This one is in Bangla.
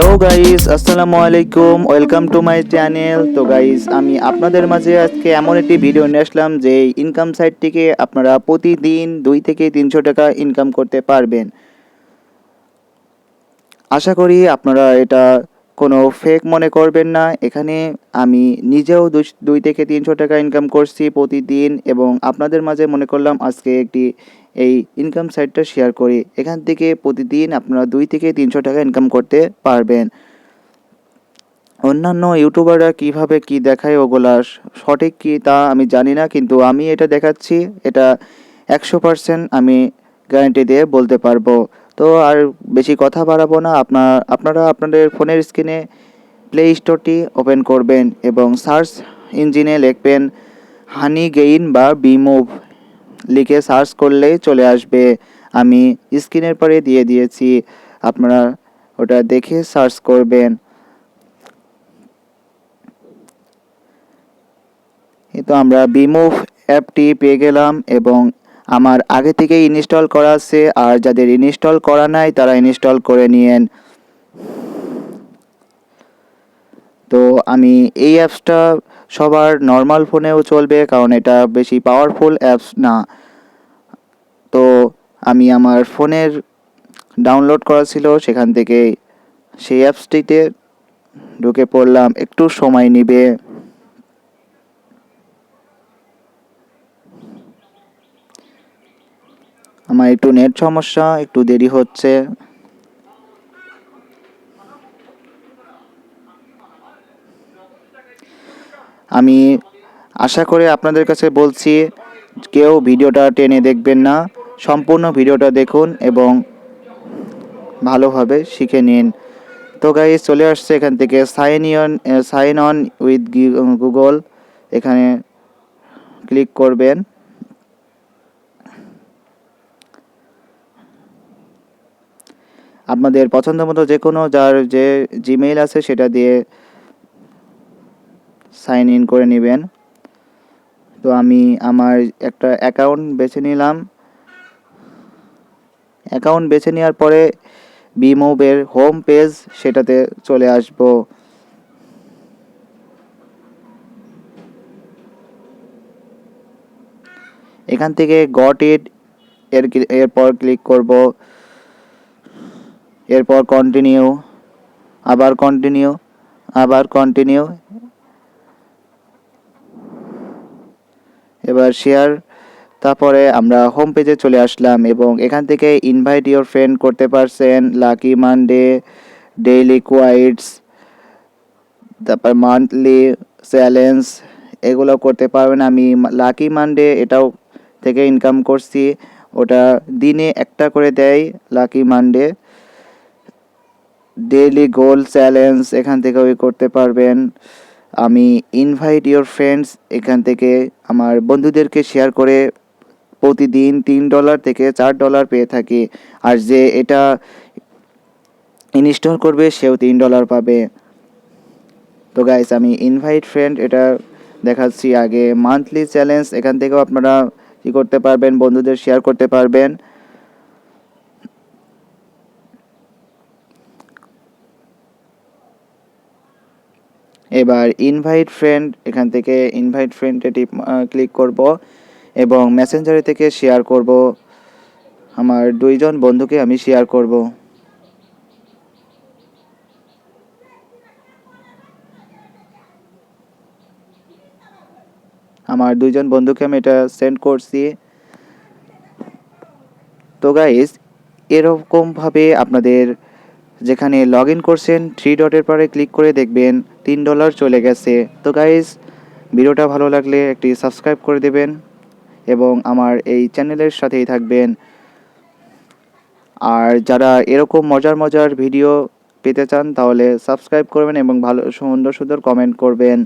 গাইস আসসালামু আলাইকুম ওয়েলকাম টু মাই চ্যানেল তো গাইস আমি আপনাদের মাঝে আজকে এমন একটি ভিডিও নিয়ে আসলাম যে ইনকাম সাইট আপনারা প্রতিদিন দুই থেকে তিনশো টাকা ইনকাম করতে পারবেন। আশা করি আপনারা এটা কোনো ফেক মনে করবেন না। এখানে আমি নিজেও দুই- থেকে তিনশো টাকা ইনকাম করছি প্রতিদিন এবং আপনাদের মাঝে মনে করলাম আজকে একটি এই ইনকাম সাইটটা শেয়ার করি। এখান থেকে প্রতিদিন আপনারা দুই থেকে তিনশো টাকা ইনকাম করতে পারবেন। অন্যান্য ইউটিউবাররা কীভাবে কি দেখায় ওগুলা সঠিক কি তা আমি জানি না, কিন্তু আমি এটা দেখাচ্ছি। এটা একশো পার্সেন্ট আমি গ্যারান্টি দিয়ে বলতে পারব। তো আর বেশি কথা বাড়াবো না। আপনার, আপনারা আপনাদের ফোনের স্ক্রিনে প্লে স্টোরটি ওপেন করবেন এবং সার্চ ইঞ্জিনে লিখবেন হানি গেইন বা বিমুভ। লিখে সার্চ করলেই চলে আসবে। আমি স্ক্রিনের পরে দিয়ে দিয়েছি। আপনারা ওটা দেখে সার্চ করবেন। তো আমরা বিমুভ অ্যাপটি পেয়ে গেলাম এবং আমার আগে থেকে ইনস্টল করা আছে, আর যাদের ইনস্টল করা নাই, তারা ইনস্টল করে নিয়েন। তো আমি এই অ্যাপসটা সবার নর্মাল ফোনেও চলবে, কারণ এটা বেশি পাওয়ারফুল অ্যাপস না। তো আমি আমার ফোনের ডাউনলোড করা ছিল, সেখান থেকে সেই অ্যাপসটিতে ঢুকে পড়লাম। একটু সময় নিবে। আমার একটু নেট সমস্যা, একটু দেরি হচ্ছে। আমি আশা করে আপনাদের কাছে বলছি, কেউ ভিডিওটা টেনে দেখবেন না। সম্পূর্ণ ভিডিওটা দেখুন এবং ভালোভাবে শিখে নিন। তো গাইজ চলে আসছে এখান থেকে sign in sign on with Google এখানে ক্লিক করবেন। আপনাদের পছন্দ মতো যে কোনো যার যে জিমেইল আছে সেটা দিয়ে সাইন ইন করে নেবেন। তো আমি আমার একটা অ্যাকাউন্ট বেছে নিলাম। অ্যাকাউন্ট বেছে নেওয়ার পরে বিমুভের হোম পেজ সেটাতে চলে আসব। এখান থেকে গট ইট এর এরপর ক্লিক করব। এরপর কন্টিনিউ আবার কন্টিনিউ আবার কন্টিনিউ এবার শেয়ার তারপরে আমরা হোম পেজে চলে আসলাম এবং এখান থেকে ইনভাইট ইউর ফ্রেন্ড করতে পারছেন। লাকি মানডে ডেইলি কোয়াইটস তারপর মান্থলি চ্যালেঞ্জ এগুলো করতে পারবেন। আমি লাকি মানডে এটাও থেকে ইনকাম করছি। ওটা দিনে একটা করে দেয় lucky Monday daily goal challenge এখান থেকে ওই করতে পারবেন। আমি ইনভাইট ইওর ফ্রেন্ডস এখান থেকে আমার বন্ধুদেরকে শেয়ার করে প্রতিদিন তিন ডলার থেকে চার ডলার পেয়ে থাকি। আর যে এটা ইনস্টল করবে, সেও তিন ডলার পাবে। তো গাইস আমি ইনভাইট ফ্রেন্ড এটা দেখাচ্ছি আগে। মান্থলি চ্যালেঞ্জ এখান থেকেও আপনারা কী করতে পারবেন, বন্ধুদের শেয়ার করতে পারবেন। এবার ইনভাইট ফ্রেন্ড এখান থেকে ইনভাইট ফ্রেন্ডে টিপ ক্লিক করব এবং মেসেঞ্জারে থেকে শেয়ার করব। আমার দুইজন বন্ধুকে আমি শেয়ার করব। আমার দুইজন বন্ধুকে আমি এটা সেন্ড করছি। তো গাইস এরকমভাবে আপনাদের যেখানে লগ ইন করছেন থ্রি ডটের পরে ক্লিক করে দেখবেন তিন ডলার চলে গেছে। তো গাইস ভিডিওটা ভালো লাগলে একটি সাবস্ক্রাইব করে দেবেন এবং আমার এই চ্যানেলের সাথেই থাকবেন। আর যারা এরকম মজার মজার ভিডিও পেতে চান, তাহলে সাবস্ক্রাইব করবেন এবং ভালো সুন্দর সুন্দর কমেন্ট করবেন।